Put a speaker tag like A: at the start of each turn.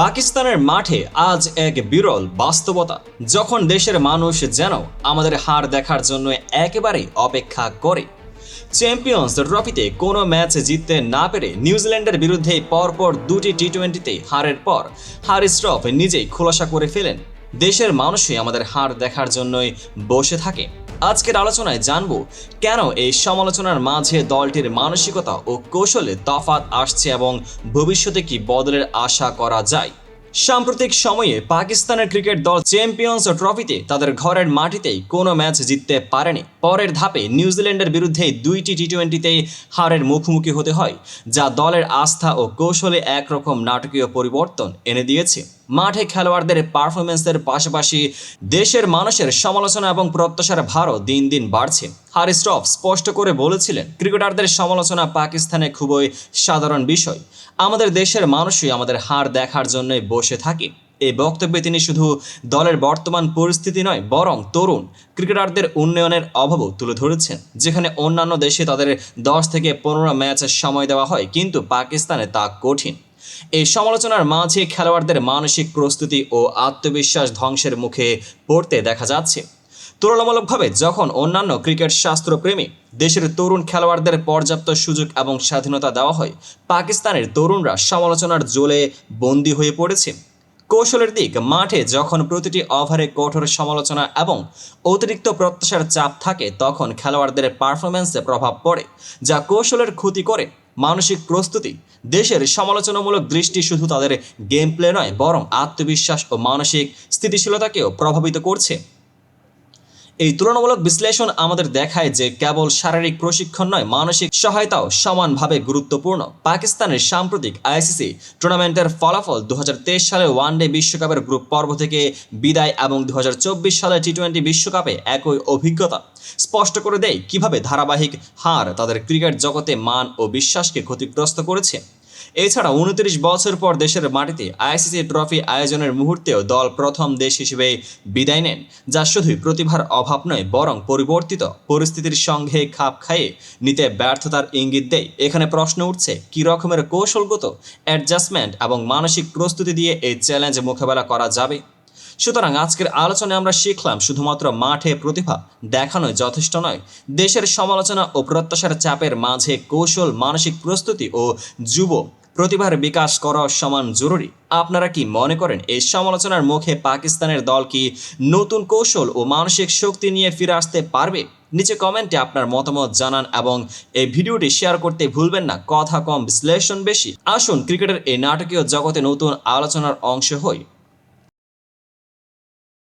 A: পাকিস্তানের মাঠে আজ এক বিরল বাস্তবতা। যখন দেশের মানুষ যেন আমাদের হার দেখার জন্য একেবারেই অপেক্ষা করে। চ্যাম্পিয়ন্স ট্রফিতে কোনো ম্যাচ জিততে না পেরে নিউজিল্যান্ডের বিরুদ্ধে পরপর দুটি টি টোয়েন্টিতে হারের পর হারিস ট্রফ নিজেই খোলাসা করে ফেলেন। দেশের মানুষই আমাদের হার দেখার জন্যই বসে থাকে। আজকের আলোচনায় জানব, কেন এই সমালোচনার মাঝে দলটির মানসিকতা ও কৌশলে তফাৎ আসছে এবং ভবিষ্যতে কি বদলের আশা করা যায়? সাম্প্রতিক সময়ে পাকিস্তানের ক্রিকেট দল চ্যাম্পিয়ন্স ট্রফিতে তাদের ঘরের মাটিতেই কোনো ম্যাচ জিততে পারেনি। পরের ধাপে নিউজিল্যান্ডের বিরুদ্ধে দুইটি টি টোয়েন্টিতেই হারের মুখোমুখি হতে হয়, যা দলের আস্থা ও কৌশলে একরকম নাটকীয় পরিবর্তন এনে দিয়েছে। মাঠে খেলোয়াড়দের পারফরমেন্সের পাশাপাশি দেশের মানুষের সমালোচনা এবং প্রত্যাশার ভারও দিন দিন বাড়ছে। হারি স্টফ স্পষ্ট করে বলেছিলেন, ক্রিকেটারদের সমালোচনা পাকিস্তানে খুবই সাধারণ বিষয়। আমাদের দেশের মানুষই আমাদের হার দেখার জন্যই বসে থাকে। এই বক্তব্যে তিনি শুধু দলের বর্তমান পরিস্থিতি নয়, বরং তরুণ ক্রিকেটারদের উন্নয়নের অভাবও তুলে ধরেছেন, যেখানে অন্যান্য দেশে তাদের দশ থেকে পনেরো ম্যাচের সময় দেওয়া হয়, কিন্তু পাকিস্তানে তা কঠিন। এই সমালোচনার মাঝে খেলোয়াড়দের মানসিক প্রস্তুতি ও আত্মবিশ্বাস ধ্বংসের মুখে পড়তে দেখা যাচ্ছে। তুলনামূলকভাবে যখন অন্যান্য ক্রিকেট শাস্ত্রপ্রেমী দেশের তরুণ খেলোয়াড়দের পর্যাপ্ত সুযোগ এবং স্বাধীনতা দেওয়া হয়, পাকিস্তানের তরুণরা সমালোচনার জোলে বন্দী হয়ে পড়েছে। কৌশলের দিক, মাঠে যখন প্রতিটি ওভারে কঠোর সমালোচনা এবং অতিরিক্ত প্রত্যাশার চাপ থাকে, তখন খেলোয়াড়দের পারফরম্যান্সে প্রভাব পড়ে, যা কৌশলের ক্ষতি করে। মানসিক প্রস্তুতি, দেশের সমালোচনামূলক দৃষ্টি শুধু তাদের গেম প্লে নয়, বরং আত্মবিশ্বাস ও মানসিক স্থিতিশীলতাকেও প্রভাবিত করছে। এই তুলনামূলক বিশ্লেষণ আমাদের দেখায় যে কেবল শারীরিক প্রশিক্ষণ নয়, মানসিক সহায়তাও সমানভাবে গুরুত্বপূর্ণ। পাকিস্তানের সাম্প্রতিক আইসিসি টুর্নামেন্টের ফলাফল দু হাজার তেইশ সালে ওয়ানডে বিশ্বকাপের গ্রুপ পর্ব থেকে বিদায় এবং দু হাজার চব্বিশ সালে টি টোয়েন্টি বিশ্বকাপে একই অভিজ্ঞতা। স্পষ্ট করে দেয় কীভাবে ধারাবাহিক হার তাদের ক্রিকেট জগতে মান ও বিশ্বাসকে ক্ষতিগ্রস্ত করেছে। এছাড়া উনত্রিশ বছর পর দেশের মাটিতে আইসিসি ট্রফি আয়োজনের মুহূর্তেও দল প্রথম দেশ হিসেবে বিদায় নেন, যা শুধুই প্রতিভার অভাব নয়, বরং পরিবর্তিত পরিস্থিতির সঙ্গে খাপ খাইয়ে নিতে ব্যর্থতার ইঙ্গিত দেয়। এখানে প্রশ্ন উঠছে, কী রকমের কৌশলগত অ্যাডজাস্টমেন্ট এবং মানসিক প্রস্তুতি দিয়ে এই চ্যালেঞ্জ মোকাবেলা করা যাবে? সুতরাং আজকের আলোচনায় আমরা শিখলাম, শুধুমাত্র মাঠে প্রতিভা দেখানোই যথেষ্ট নয়, দেশের সমালোচনা ও প্রত্যাশার চাপের মাঝে কৌশল, মানসিক প্রস্তুতি ও যুব প্রতিভার বিকাশ করা সমান জরুরি। আপনারা কি মনে করেন এই সমালোচনার মুখে পাকিস্তানের দল কি নতুন কৌশল ও মানসিক শক্তি নিয়ে ফিরে আসতে পারবে? নিচে কমেন্টে আপনার মতামত জানান এবং এই ভিডিওটি শেয়ার করতে ভুলবেন না, কথা কম বিশ্লেষণ বেশি। আসুন ক্রিকেটের এই নাটকীয় জগতে নতুন আলোচনার অংশ হই।